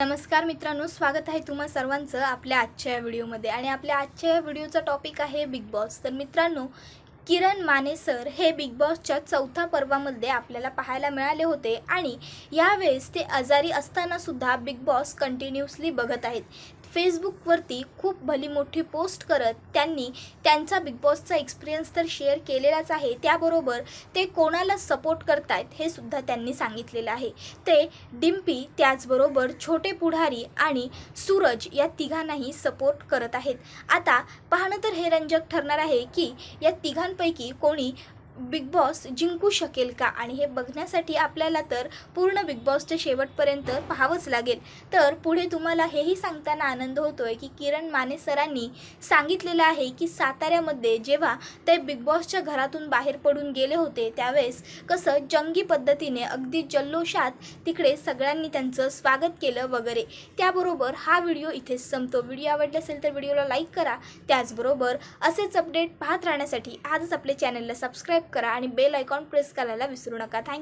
नमस्कार मित्रांनो स्वागत आहे तुम्हा सर्वांचं आपल्या आजच्या या व्हिडिओमध्ये. आणि आपल्या आजच्या या व्हिडिओचा टॉपिक आहे बिग बॉस तर मित्रांनो किरण माने सर हे बिग बॉसच्या चौथ्या पर्वामध्ये आपल्याला पाहायला मिळाले होते आणि यावेळेस ते आजारी असतानासुद्धा बिग बॉस कंटिन्युअसली बघत आहेत. फेसबुकवरती खूप भली मोठी पोस्ट करत त्यांनी त्यांचा बिग बॉसचा एक्सपिरियन्स तर शेअर केलेलाच आहे. त्याबरोबर ते कोणाला सपोर्ट करतायत हे सुद्धा त्यांनी सांगितलेलं आहे. ते डिम्पी त्याचबरोबर छोटे पुढारी आणि सूरज या तिघांनाही सपोर्ट करत आहेत. आता पाहणं तर हे रंजक ठरणार आहे की या तिघां तिघांपैकी कोणी बिग बॉस जिंकू शकेल का? आणि हे बघण्यासाठी आपल्याला तर पूर्ण बिग बॉसच्या शेवटपर्यंत पाहावंच लागेल. तर पुढे तुम्हाला हेही सांगताना आनंद होतो आहे की किरण माने सरांनी सांगितलेलं आहे की साताऱ्यामध्ये जेव्हा ते बिग बॉसच्या घरातून बाहेर पडून गेले होते त्यावेळेस कसं जंगी पद्धतीने अगदी जल्लोषात तिकडे सगळ्यांनी त्यांचं स्वागत केलं वगैरे. त्याबरोबर हा व्हिडिओ इथेच संपतो. व्हिडिओ आवडला असेल तर व्हिडिओला लाईक करा. त्याचबरोबर असेच अपडेट पाहत राहण्यासाठी आजच आपल्या चॅनलला सबस्क्राईब करा आणि बेल आयकॉन प्रेस करायला विसरू नका. थँक्यू